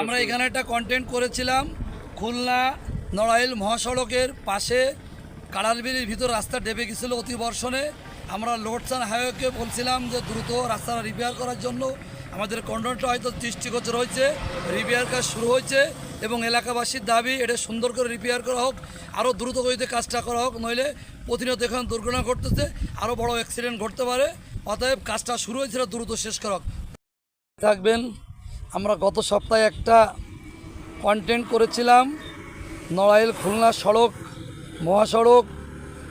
আমরা এখানে একটা কন্টেন্ট করেছিলাম, খুলনা নড়াইল মহাসড়কের পাশে কাড়ালবিলির ভিতর রাস্তা ডেবে গেছিল অতি বর্ষণে আমরা লোডসান হাইওয়েকে বলছিলাম যে দ্রুত রাস্তাটা রিপেয়ার করার জন্য। আমাদের কন্টেন্টটা হয়তো দৃষ্টিগোচর হয়েছে রিপেয়ার কাজ শুরু হয়েছে এবং এলাকাবাসীর দাবি, এটা সুন্দর করে রিপেয়ার করা হোক আরও দ্রুত গতিতে কাজটা করা হোক, নইলে প্রতিনিয়ত এখানে দুর্ঘটনা ঘটতেছে আরও বড় অ্যাক্সিডেন্ট ঘটতে পারে। অতএব কাজটা শুরু হয়েছিল দ্রুত শেষ করা হোক। থাকবেন। আমরা গত সপ্তাহে একটা কন্টেন্ট করেছিলাম, নড়াইল খুলনা সড়ক, মহাসড়ক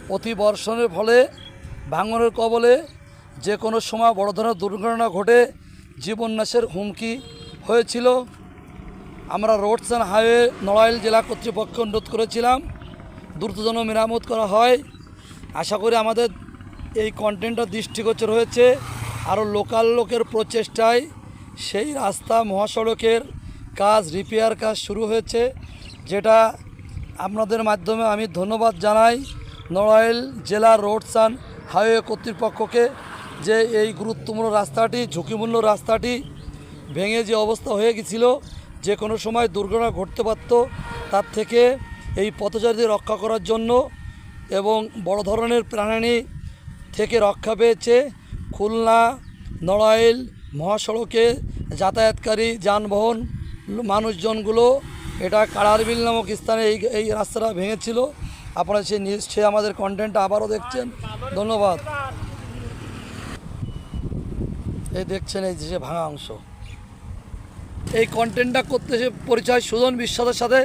অতি বর্ষণের ফলে, ভাঙনের কবলে যে কোনো সময় বড় ধরনের দুর্ঘটনা ঘটে জীবননাশের হুমকি হয়েছিল। আমরা রোডস অ্যান্ড হাইওয়ে নড়াইল জেলা কর্তৃপক্ষ অনুরোধ করেছিলাম দ্রুত যেন মেরামত করা হয়। আশা করি আমাদের এই কন্টেন্টটা দৃষ্টিগোচর হয়েছে। আরও লোকাল লোকের প্রচেষ্টায় সেই রাস্তা মহাসড়কের কাজ রিপেয়ার কাজ শুরু হয়েছে, যেটা আপনাদের মাধ্যমে আমি ধন্যবাদ জানাই নড়াইল জেলা রোডস অ্যান্ড হাইওয়ে কর্তৃপক্ষকে যে এই গুরুত্বপূর্ণ রাস্তাটি ঝুঁকিমূল্য রাস্তাটি ভেঙে যে অবস্থা হয়ে গেছিল, যে কোনো সময় দুর্ঘটনা ঘটতে পারত, তার থেকে এই পথচারীদের রক্ষা করার জন্য এবং বড় ধরনের প্রাণী থেকে রক্ষা পেয়েছে খুলনা, নড়াইল মহাসড়কে যাতায়াতকারী যানবাহন মানুষজনগুলো, এটা কাড়ারবিল নামক স্থানে এই এই রাস্তাটা ভেঙেছিল। আপনারা সে নিশ্চয়ই আমাদের কন্টেন্টটা আবারও দেখছেন। ধন্যবাদ। এই দেখছেন এই যে ভাঙা অংশ। এই কন্টেন্টটা করতে এসে পরিচয় সুজন বিশ্বাসের সাথে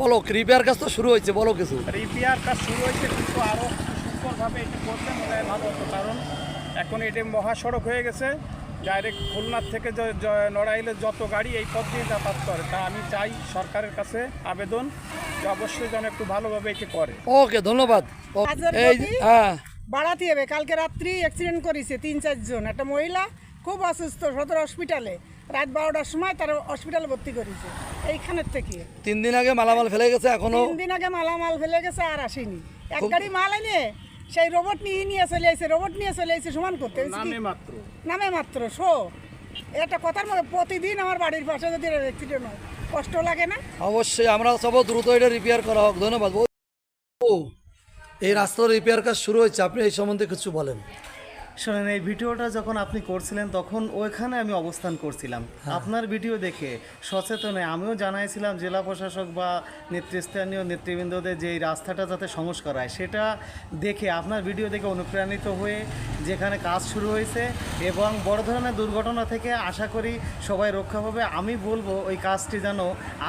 বলো রিপেয়ার কাজ তো শুরু হয়েছে, বলো কিছু। রিপেয়ার কাজ শুরু হয়েছে, কিন্তু আরও সুন্দরভাবে এটি করতে মনে হয় ভালো হতো। কারণ এখন এটি মহাসড়ক হয়ে গেছে। ডাইরেক্ট খুলনার থেকে য- য- যত গাড়ি এই পথ দিয়ে যাতায়াত করে তা আমি চাই সরকারের কাছে আবেদন যে অবশ্যই যেন একটু ভালোভাবে এটি করে। ওকে ধন্যবাদ। এই হ্যাঁ। বাড়াতে হবে। কালকে রাত্রি অ্যাক্সিডেন্ট করেছে তিন চারজন একটা মহিলা খুব অসুস্থ সদর হসপিটালে রাত বারোটার সময় তার হসপিটালে ভর্তি করেছে। এইখানের থেকে। তিন দিন আগে মালামাল ফেলে গেছে এখনও? তিন দিন আগে মালামাল ফেলে গেছে আর আসেনি। এক গাড়ি মাল এনে সেই রোবট নিয়ে নিয়ে চলে আসে রোবট নিয়ে চলে আসে সমান করতে নামে মাত্র। নামে মাত্র শো। একটা কথার মধ্যে প্রতিদিন আমার বাড়ির পাশে যদি অ্যাক্সিডেন্ট হয় কষ্ট লাগে না? অবশ্যই আমরা সব দ্রুত এটা রিপেয়ার করা হোক। ধন্যবাদ। ও এই রাস্তার রিপেয়ার কাজ শুরু হয়েছে। আপনি এই সম্বন্ধে কিছু বলেন। শোনেন এই ভিডিওটা যখন আপনি করছিলেন তখন ওইখানে আমি অবস্থান করছিলাম। আপনার ভিডিও দেখে সচেতনে আমিও জানাইছিলাম জেলা প্রশাসক বা নেতৃস্থানীয় নেতৃবৃন্দদের যে এই রাস্তাটা যাতে সংস্কার হয় সেটা দেখে আপনার ভিডিও দেখে অনুপ্রাণিত হয়ে যেখানে কাজ শুরু হয়েছে এবং বড় ধরনের দুর্ঘটনা থেকে আশা করি সবাই রক্ষা পাবে আমি বলব ওই কাজটি যেন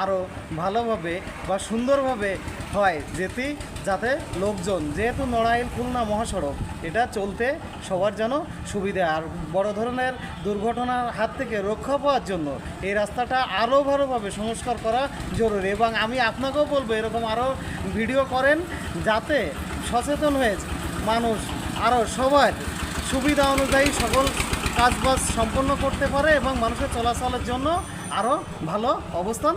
আরও ভালোভাবে বা সুন্দরভাবে হয় যেটি যাতে লোকজন, যেহেতু নড়াইল খুলনা মহাসড়ক, এটা চলতে সবার যেন সুবিধা। আর বড় ধরনের দুর্ঘটনার হাত থেকে রক্ষা পাওয়ার জন্য এই রাস্তাটা আরও ভালোভাবে সংস্কার করা জরুরি এবং আমি আপনাকেও বলব এরকম আরও ভিডিও করেন যাতে সচেতন হয়ে মানুষ আরও সবার সুবিধা অনুযায়ী সকল কাজবাজ সম্পন্ন করতে পারে এবং মানুষের চলাচলের জন্য আরও ভালো অবস্থান